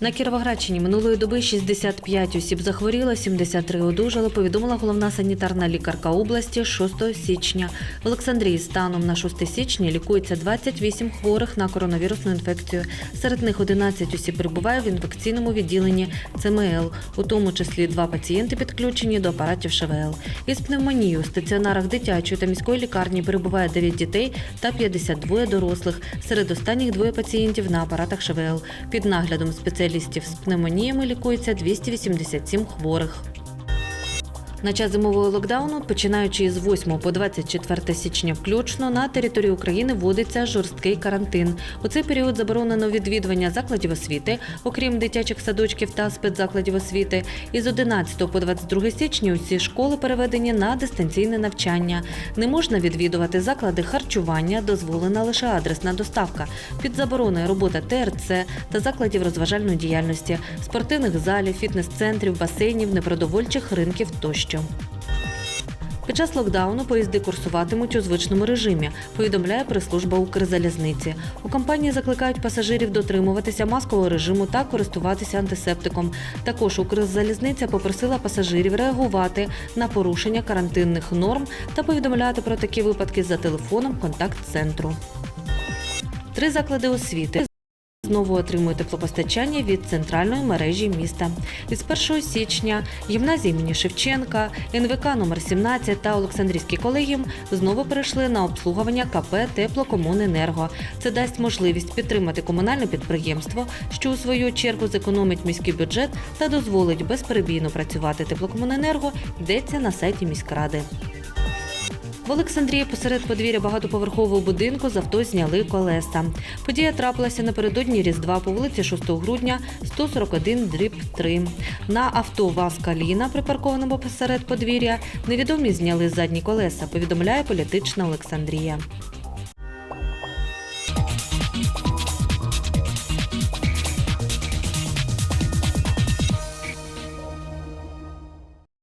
На Кіровоградщині минулої доби 65 осіб захворіло, 73 одужали, повідомила головна санітарна лікарка області 6 січня. В Олександрії станом на 6 січня лікується 28 хворих на коронавірусну інфекцію. Серед них 11 осіб перебуває в інфекційному відділенні ЦМЛ, у тому числі два пацієнти підключені до апаратів ШВЛ. Із пневмонією у стаціонарах дитячої та міської лікарні перебуває 9 дітей та 52 дорослих. Серед останніх двоє пацієнтів на апаратах ШВЛ. Під наглядом спеціалістів з пневмоніями лікується 287 хворих. На час зимового локдауну, починаючи з 8 по 24 січня включно, на території України вводиться жорсткий карантин. У цей період заборонено відвідування закладів освіти, окрім дитячих садочків та спецзакладів освіти. Із 11 по 22 січня усі школи переведені на дистанційне навчання. Не можна відвідувати заклади харчування, дозволена лише адресна доставка. Під забороною робота ТРЦ та закладів розважальної діяльності, спортивних залів, фітнес-центрів, басейнів, непродовольчих ринків тощо. Під час локдауну поїзди курсуватимуть у звичному режимі, повідомляє прес-служба Укрзалізниці. У компанії закликають пасажирів дотримуватися маскового режиму та користуватися антисептиком. Також Укрзалізниця попросила пасажирів реагувати на порушення карантинних норм та повідомляти про такі випадки за телефоном контакт-центру. Три заклади освіти знову отримують теплопостачання від центральної мережі міста. Із 1 січня гімназії імені Шевченка, НВК номер 17 та Олександрійський колегіум знову перейшли на обслуговування КП Теплокомуненерго. Це дасть можливість підтримати комунальне підприємство, що у свою чергу зекономить міський бюджет та дозволить безперебійно працювати теплокомуненерго. Йдеться на сайті міськради. В Олександрії посеред подвір'я багатоповерхового будинку з авто зняли колеса. Подія трапилася напередодні Різдва по вулиці 6 грудня 141 дріб 3. На авто ВАЗ Каліна, припаркованому посеред подвір'я, невідомі зняли задні колеса, повідомляє політична Олександрія.